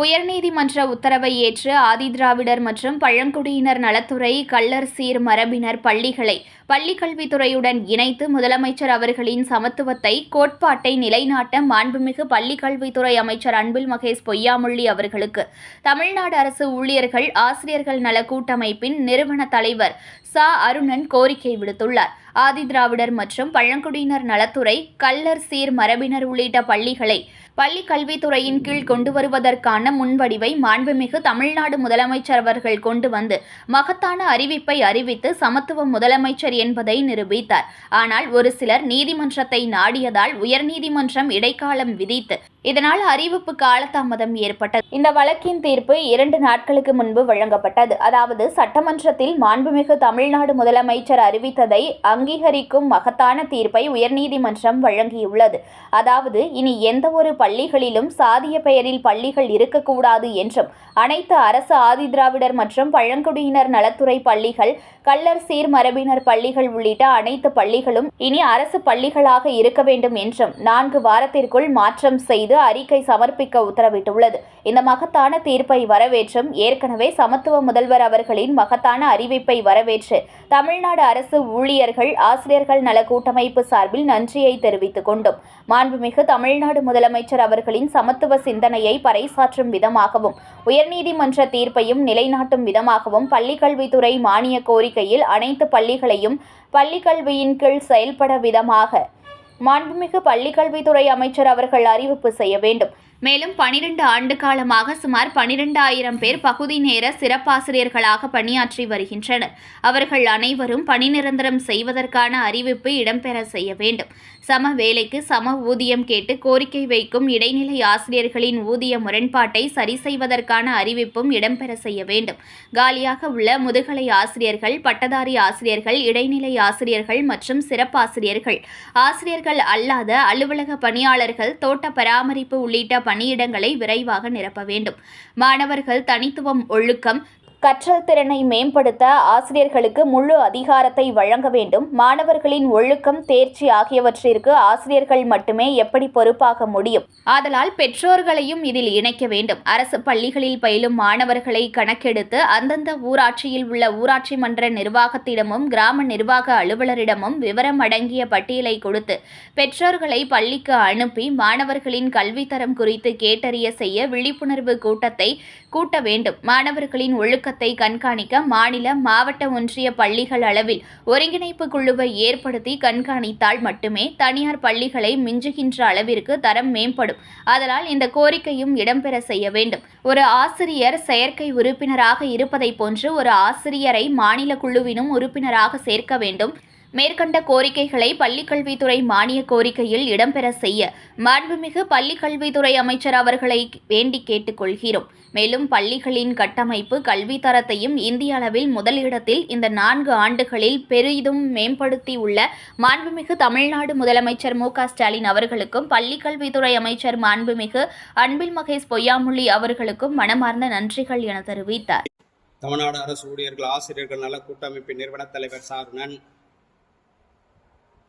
உயர்நீதிமன்ற உத்தரவை ஏற்று ஆதிதிராவிடர் மற்றும் பழங்குடியினர் நலத்துறை கள்ளர் சீர் மரபினர் பள்ளிகளை பள்ளிக்கல்வித்துறையுடன் இணைத்து முதலமைச்சர் அவர்களின் சமத்துவத்தை கோட்பாட்டை நிலைநாட்ட மாண்புமிகு பள்ளிக்கல்வித்துறை அமைச்சர் அன்பில் மகேஷ் பொய்யாமொழி அவர்களுக்கு தமிழ்நாடு அரசு ஊழியர்கள் ஆசிரியர்கள் நல கூட்டமைப்பின் நிறுவன தலைவர் சா. அருணன் கோரிக்கை விடுத்துள்ளார். ஆதிதிராவிடர் மற்றும் பழங்குடியினர் நலத்துறை கள்ளர் சீர் மரபினர் உள்ளிட்ட பள்ளிகளை பள்ளி கல்வித்துறையின் கீழ் கொண்டு வருவதற்கான முன்வடிவை மாண்புமிகு தமிழ்நாடு முதலமைச்சர் அவர்கள் கொண்டு வந்து மகத்தான அறிவிப்பை அறிவித்து சமத்துவ முதலமைச்சர் என்பதை நிரூபித்தார். ஆனால் ஒரு சிலர் நீதிமன்றத்தை நாடியதால் உயர்நீதிமன்றம் இடைக்காலம் விதித்து இதனால் அறிவிப்பு காலதாமதம் ஏற்பட்டது. இந்த வழக்கின் தீர்ப்பு இரண்டு நாட்களுக்கு முன்பு வழங்கப்பட்டது. அதாவது சட்டமன்றத்தில் மாண்புமிகு தமிழ்நாடு முதலமைச்சர் அறிவித்ததை அங்கீகரிக்கும் மகத்தான தீர்ப்பை உயர்நீதிமன்றம் வழங்கியுள்ளது. அதாவது இனி எந்த ஒரு பள்ளிகளிலும் சாதிய பெயரில் பள்ளிகள் இருக்கக்கூடாது என்றும் அனைத்து அரசு ஆதிதிராவிடர் மற்றும் பழங்குடியினர் நலத்துறை பள்ளிகள் கள்ளர் சீர்மரபினர் பள்ளிகள் உள்ளிட்ட அனைத்து பள்ளிகளும் இனி அரசு பள்ளிகளாக இருக்க வேண்டும் என்றும் நான்கு வாரத்திற்குள் மாற்றம் செய்து அறிக்கை சமர்ப்பிக்க உத்தரவிட்டுள்ளது. இந்த மகத்தான தீர்ப்பை வரவேற்றும் ஏற்கனவே சமத்துவ முதல்வர் அவர்களின் மகத்தான அறிவிப்பை வரவேற்று தமிழ்நாடு அரசு ஊழியர்கள் ஆசிரியர்கள் நல கூட்டமைப்பு சார்பில் நன்றியை தெரிவித்துக் கொண்டோம். மாண்புமிகு தமிழ்நாடு முதலமைச்சர் அவர்களின் சமத்துவ சிந்தனையை பறைசாற்றும் விதமாகவும் உயர்நீதிமன்ற தீர்ப்பையும் நிலைநாட்டும் விதமாகவும் பள்ளிக்கல்வித்துறை மானிய கோரிக்கையில் அனைத்து பள்ளிகளையும் பள்ளிக்கல்வியின் கீழ் செயல்பட விதமாக மாண்புமிகு பள்ளிக்கல்வித்துறை அமைச்சர் அவர்கள் அறிவிப்பு செய்ய வேண்டும். மேலும் பனிரெண்டு ஆண்டு காலமாக சுமார் பனிரெண்டாயிரம் பேர் பகுதி நேர சிறப்பாசிரியர்களாக பணியாற்றி வருகின்றனர். அவர்கள் அனைவரும் பணி நிரந்தரம் செய்வதற்கான அறிவிப்பு இடம்பெற செய்ய வேண்டும். சம வேலைக்கு சம ஊதியம் கேட்டு கோரிக்கை வைக்கும் இடைநிலை ஆசிரியர்களின் ஊதிய முரண்பாட்டை சரி செய்வதற்கான அறிவிப்பும் இடம்பெற செய்ய வேண்டும். காலியாக உள்ள முதுகலை ஆசிரியர்கள் பட்டதாரி ஆசிரியர்கள் இடைநிலை ஆசிரியர்கள் மற்றும் சிறப்பாசிரியர்கள் ஆசிரியர்கள் அல்லாத அலுவலக பணியாளர்கள் தோட்ட பராமரிப்பு உள்ளிட்ட பணியிடங்களை விரைவாக நிரப்ப வேண்டும். மாணவர்கள் தனித்துவம் ஒழுக்கம் கற்றல் திறனை மேம்படுத்த ஆசிரியர்களுக்கு முழு அதிகாரத்தை வழங்க வேண்டும். மாணவர்களின் ஒழுக்கம் தேர்ச்சி ஆகியவற்றிற்கு ஆசிரியர்கள் மட்டுமே எப்படி பொறுப்பாக முடியும்? ஆதலால் பெற்றோர்களையும் இதில் இணைக்க வேண்டும். அரசு பள்ளிகளில் பயிலும் மாணவர்களை கணக்கெடுத்து அந்தந்த ஊராட்சியில் உள்ள ஊராட்சி மன்ற நிர்வாகத்திடமும் கிராம நிர்வாக அலுவலரிடமும் விவரம் அடங்கிய பட்டியலை கொடுத்து பெற்றோர்களை பள்ளிக்கு அனுப்பி மாணவர்களின் கல்வித்தரம் குறித்து கேட்டறிய செய்ய விழிப்புணர்வு கூட்டத்தை கூட்ட வேண்டும். மாணவர்களின் ஒழுக்கத்தை கண்காணிக்க மாநில மாவட்ட ஒன்றிய பள்ளிகள் அளவில் ஒருங்கிணைப்பு குழுவை ஏற்படுத்தி கண்காணித்தால் மட்டுமே தனியார் பள்ளிகளை மிஞ்சுகின்ற அளவிற்கு தரம் மேம்படும். அதனால் இந்த கோரிக்கையும் இடம்பெற செய்ய வேண்டும். ஒரு ஆசிரியர் செயற்கை உறுப்பினராக இருப்பதை போன்று ஒரு ஆசிரியரை மாநில குழுவினும் உறுப்பினராக சேர்க்க வேண்டும். மேற்கண்ட கோரிக்கைகளை பள்ளிக்கல்வித்துறை மானிய கோரிக்கையில் இடம்பெற செய்ய மாண்புமிகு பள்ளிக்கல்வித்துறை அமைச்சர் அவர்களை வேண்டி கேட்டுக்கொள்கிறோம். மேலும் பள்ளிகளின் கட்டமைப்பு கல்வி தரத்தையும் இந்திய அளவில் முதலிடத்தில் இந்த நான்கு ஆண்டுகளில் பெரிதும் மேம்படுத்தி உள்ள மாண்புமிகு தமிழ்நாடு முதலமைச்சர் மு ஸ்டாலின் அவர்களுக்கும் பள்ளிக்கல்வித்துறை அமைச்சர் மாண்புமிகு அன்பில் மகேஷ் பொய்யாமொழி அவர்களுக்கும் மனமார்ந்த நன்றிகள் என தெரிவித்தார். தமிழ்நாடு அரசு ஊழியர்கள் ஆசிரியர்கள் நல கூட்டமைப்பின் நிறுவன தலைவர் சாருணன்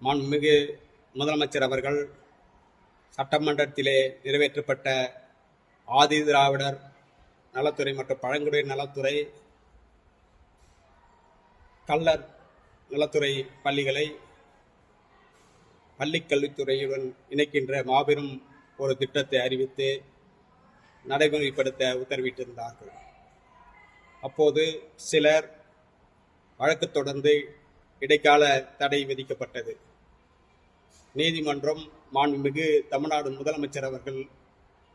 மாண்புமிகு முதலமைச்சர் அவர்கள் சட்டமன்றத்திலே நிறைவேற்றப்பட்ட ஆதி திராவிடர் நலத்துறை மற்றும் பழங்குடியினர் நலத்துறை கள்ளர் நலத்துறை பள்ளிகளை பள்ளிக் கல்வித்துறையுடன் இணைக்கின்ற மாபெரும் ஒரு திட்டத்தை அறிவித்து நடைமுறைப்படுத்த உத்தரவிட்டிருந்தார்கள். அப்போது சிலர் வழக்கு தொடர்ந்து இடைக்கால தடை விதிக்கப்பட்டது. நீதிமன்றம் மாண்புமிகு தமிழ்நாடு முதலமைச்சர் அவர்கள்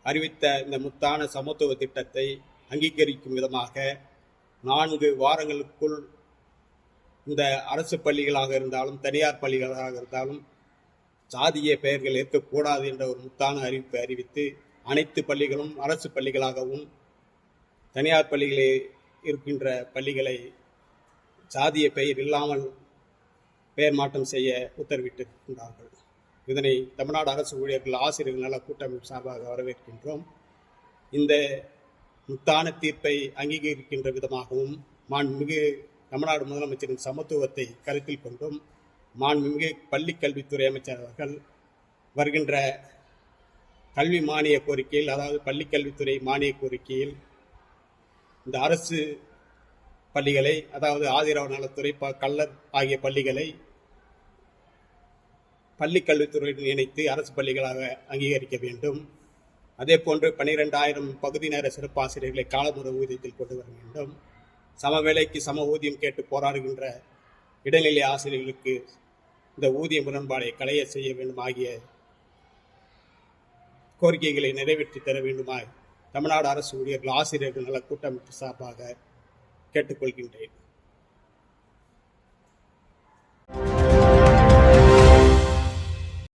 அறிவித்த இந்த முத்தான சமத்துவ திட்டத்தை அங்கீகரிக்கும் விதமாக நான்கு வாரங்களுக்குள் இந்த அரசு பள்ளிகளாக இருந்தாலும் தனியார் பள்ளிகளாக இருந்தாலும் சாதிய பெயர்கள் இருக்கக்கூடாது என்ற ஒரு முத்தான அறிவிப்பை அறிவித்து அனைத்து பள்ளிகளும் அரசு பள்ளிகளாகவும் தனியார் பள்ளிகளே இருக்கின்ற பள்ளிகளை சாதிய பெயர் இல்லாமல் பெயர் மாற்றம் செய்ய உத்தரவிட்டிருக்கின்றார்கள். இதனை தமிழ்நாடு அரசு ஊழியர்கள் ஆசிரியர்கள் நல கூட்டமைப்பு சார்பாக வரவேற்கின்றோம். இந்த முத்தான தீர்ப்பை அங்கீகரிக்கின்ற விதமாகவும் மாண்புமிகு தமிழ்நாடு முதலமைச்சரின் சமத்துவத்தை கருத்தில் கொண்டும் மாண்புமிகு பள்ளிக் கல்வித்துறை அமைச்சர் அவர்கள் வருகின்ற கல்வி மானிய கோரிக்கையில் அதாவது பள்ளிக் கல்வித்துறை மானிய கோரிக்கையில் இந்த அரசு பள்ளிகளை அதாவது ஆதிராவ நலத்துறை ப கல்லர் ஆகிய பள்ளிகளை பள்ளிக் கல்வித்துறையுடன் இணைத்து அரசு பள்ளிகளாக அங்கீகரிக்க வேண்டும். அதே போன்று பனிரெண்டாயிரம் பகுதி நேர சிறப்பாசிரியர்களை காலமுறை ஊதியத்தில் கொண்டு வர வேண்டும். சமவேளைக்கு சம ஊதியம் கேட்டு போராடுகின்ற இடைநிலை ஆசிரியர்களுக்கு இந்த ஊதிய முரண்பாடை களைய செய்ய வேண்டும் ஆகிய கோரிக்கைகளை நிறைவேற்றி தர வேண்டுமாய் தமிழ்நாடு அரசு ஊழியர்கள் ஆசிரியர்கள் நல கூட்டமைப்பு சார்பாக கேட்டுக்கொள்கின்றேன்.